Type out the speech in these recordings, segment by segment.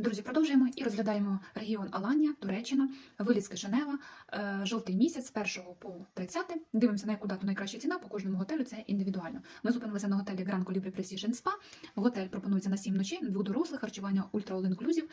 Друзі, продовжуємо і розглядаємо регіон Аланія, Туреччина, виліз Кишинева, е, жовтий місяць з 1 по 30. Дивимося, на яку дату найкраща ціна по кожному готелю. Це індивідуально. Ми зупинилися на готелі Grand Colibri Precision Spa. Готель пропонується на 7 ночей, двох дорослих, харчування Ultra All Inclusive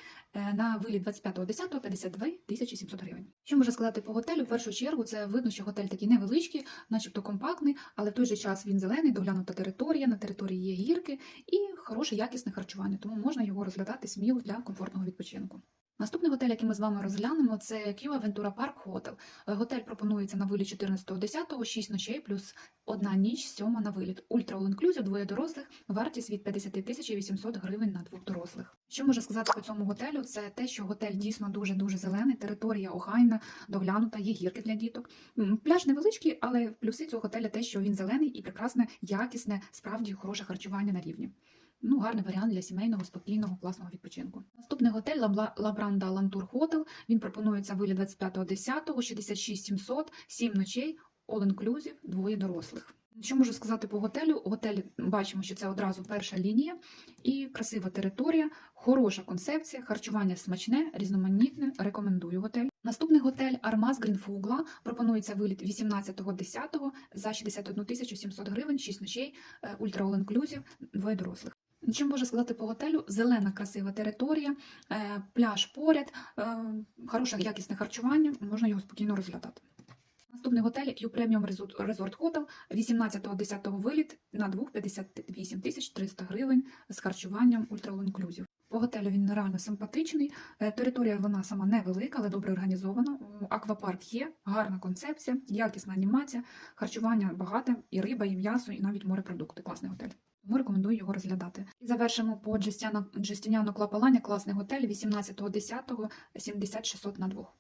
на виліт 25.10 52 тисячі 700 гривень. Що можна сказати по готелю? В першу чергу це видно, що готель такий невеличкий, начебто компактний, але в той же час він зелений, доглянута територія, на території є гірки і хороше якісне харчування, тому можна його розглядати сміло для комфортного відпочинку. Наступний готель, який ми з вами розглянемо, це Q Aventura Park Hotel. Е, Готель пропонується на виліт 14.10, 6 ночей плюс одна ніч, сьома на виліт. Ultra All Inclusive, двоє дорослих, вартість від 50 тисяч 800 гривень на двох дорослих. Що можна сказати по цьому готелю? Це те, що готель дійсно дуже дуже зелений, територія охайна, доглянута, є гірки для діток. Пляж невеличкий, але плюси цього готеля те, що він зелений і прекрасне, якісне, справді хороше харчування на рівні. Ну, гарний варіант для сімейного, спокійного, класного відпочинку. Наступний готель Лабранда Лантур Хотел. Він пропонується виліт 25.10, 66 700, 7 ночей, all inclusive, двоє дорослих. Що можу сказати по готелю? Готель бачимо, що це одразу перша лінія і красива територія, хороша концепція, харчування смачне, різноманітне. Рекомендую готель. Наступний готель Армаз Грінфугла пропонується виліт 18.10 за 61 тисячу 700 гривень, 6 ночей, е, ультра all inclusive, двоє дорослих. Що можу сказати по готелю? Зелена, красива територія, е, пляж поряд, е, хороше якісне харчування, можна його спокійно розглядати. Наступний готель Q Premium Resort- Hotel 18.10 виліт на 2,58 тисяч 300 гривень з харчуванням All Inclusive. По готелю він нереально симпатичний. Е, Територія вона сама невелика, але добре організована. Аквапарк є, гарна концепція, якісна анімація, харчування багате, і риба, і м'ясо, і навіть морепродукти. Класний готель. Тому рекомендую його розглядати. І завершимо по Джестяно Клапаланя. Класний готель 18.10 70 600 на двох.